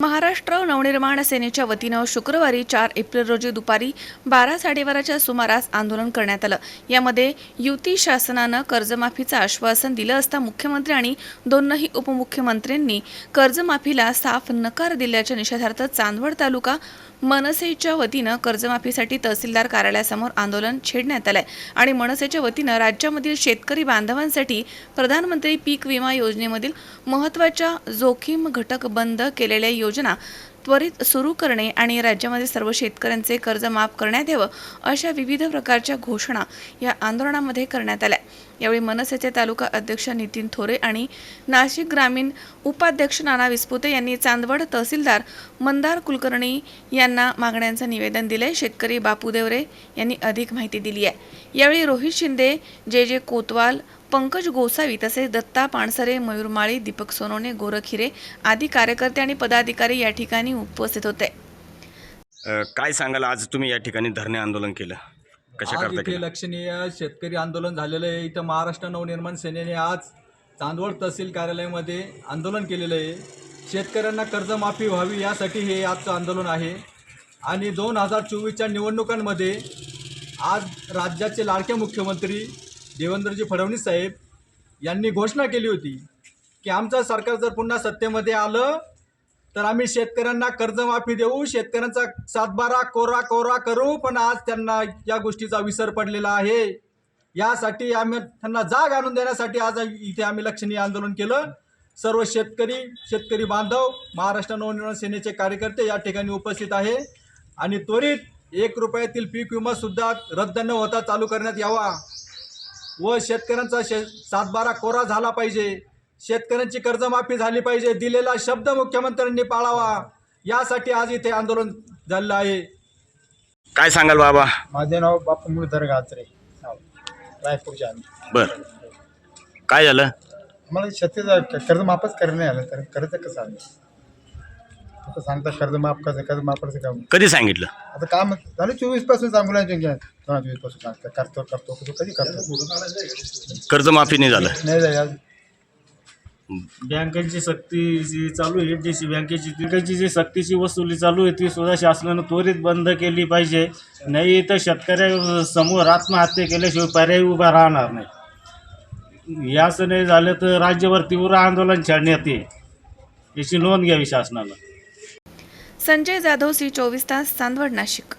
महाराष्ट्र नवनिर्माण सेनेच्या वतीनं शुक्रवारी चार एप्रिल रोजी दुपारी बारा साडेबाराच्या सुमारास आंदोलन करण्यात आलं. यामध्ये युती शासनानं कर्जमाफीचं आश्वासन दिलं असता मुख्यमंत्री आणि दोनही उपमुख्यमंत्र्यांनी कर्जमाफीला साफ नकार दिल्याच्या निषेधार्थ चांदवड तालुका मनसेच्या वतीनं कर्जमाफीसाठी तहसीलदार कार्यालयासमोर आंदोलन छेडण्यात आलंय. आणि मनसेच्या वतीनं राज्यामधील शेतकरी बांधवांसाठी प्रधानमंत्री पीक विमा योजनेमधील महत्त्वाच्या जोखीम घटक बंद केलेल्या योजना त्वरित सुरू करणे आणि राज्यामध्ये सर्व शेतकऱ्यांचे कर्ज माफ करण्यात यावं अशा विविध प्रकारच्या घोषणा या आंदोलनामध्ये करण्यात आल्या. यावेळी मनसेचे तालुका अध्यक्ष नितीन थोरे आणि नाशिक ग्रामीण उपाध्यक्ष नाना विस्पुते यांनी चांदवड तहसीलदार मंदार कुलकर्णी यांना मागण्यांचं निवेदन दिलंय. शेतकरी बापू देवरे यांनी अधिक माहिती दिली आहे. यावेळी रोहित शिंदे जे जे कोतवाल पंकज गोसावी तसेच दत्ता पाणसरे मयूर माळी दीपक सोनवणे गोरखिरे आदी कार्यकर्ते आणि पदाधिकारी या ठिकाणी उपस्थित होते. काय सांगाल? आज तुम्ही या ठिकाणी धरणे आंदोलन केलं. कशा आज करता इथे केलं? लक्षणीय शेतकरी आंदोलन झालेलं आहे. इथं महाराष्ट्र नवनिर्माण सेनेने आज चांदवड तहसील कार्यालयामध्ये आंदोलन केलेलं आहे. शेतकऱ्यांना कर्जमाफी व्हावी यासाठी हे आजचं आंदोलन आहे. आणि दोन हजार चोवीसच्या निवडणुकांमध्ये आज राज्याचे लाडके मुख्यमंत्री देवेंद्रजी फडणवीस साहेब यांनी घोषणा केली होती की आमचं सरकार जर पुन्हा सत्तेमध्ये आलं तर आम्ही शेतकऱ्यांना कर्जमाफी देऊ शेतकऱ्यांचा सातबारा कोरा कोरा करू पण आज त्यांना या गोष्टीचा विसर पडलेला आहे. यासाठी आम्ही त्यांना जाग आणून देण्यासाठी आज इथे आम्ही लक्षणीय आंदोलन केलं. सर्व शेतकरी शेतकरी बांधव महाराष्ट्र नवनिर्माण सेनेचे कार्यकर्ते या ठिकाणी उपस्थित आहे. आणि त्वरित एक रुपयातील पीक विमासुद्धा रद्द न होता चालू करण्यात यावा. व शेतकऱ्यांचा शे सातबारा कोरा झाला पाहिजे. शेतकऱ्यांची कर्जमाफी झाली पाहिजे. दिलेला शब्द मुख्यमंत्र्यांनी पाळावा. यासाठी आज इथे आंदोलन झालेलं आहे. काय सांगाल बाबा? माझे नाव बापू मुरधर गाजरे. रायपूरचे आम्ही. बर. काय झालं? आम्हाला शेतीचं क- कर्ज माफच करणं नाही आलं तर कर्ज कसं आलं? आता सांगता कर्ज माफ कसं कर्ज माफ कसं काम कधी सांगितलं? आता काम झालं चोवीसपासून सांगू दोन चोवीसपासून सांगता करतो करतो करतो कधी करतो? कर्जमाफी नाही झालं. नाही जाईल आज बँकांची सक्ती जी चालू आहे सी बँकेची तिकडची जी सक्तीची वसुली चालू आहे ती सुद्धा शासनानं त्वरित बंद केली पाहिजे. नाही तर शेतकऱ्यासमोर आत्महत्या केल्याशिवाय पर्याय उभा राहणार नाही. याचं नाही झालं तर राज्यभर तीव्र आंदोलन छेडण्यात येईल. याची नोंद घ्यावी शासनाला. संजय जाधव सी चोवीस तास चांदवड नाशिक.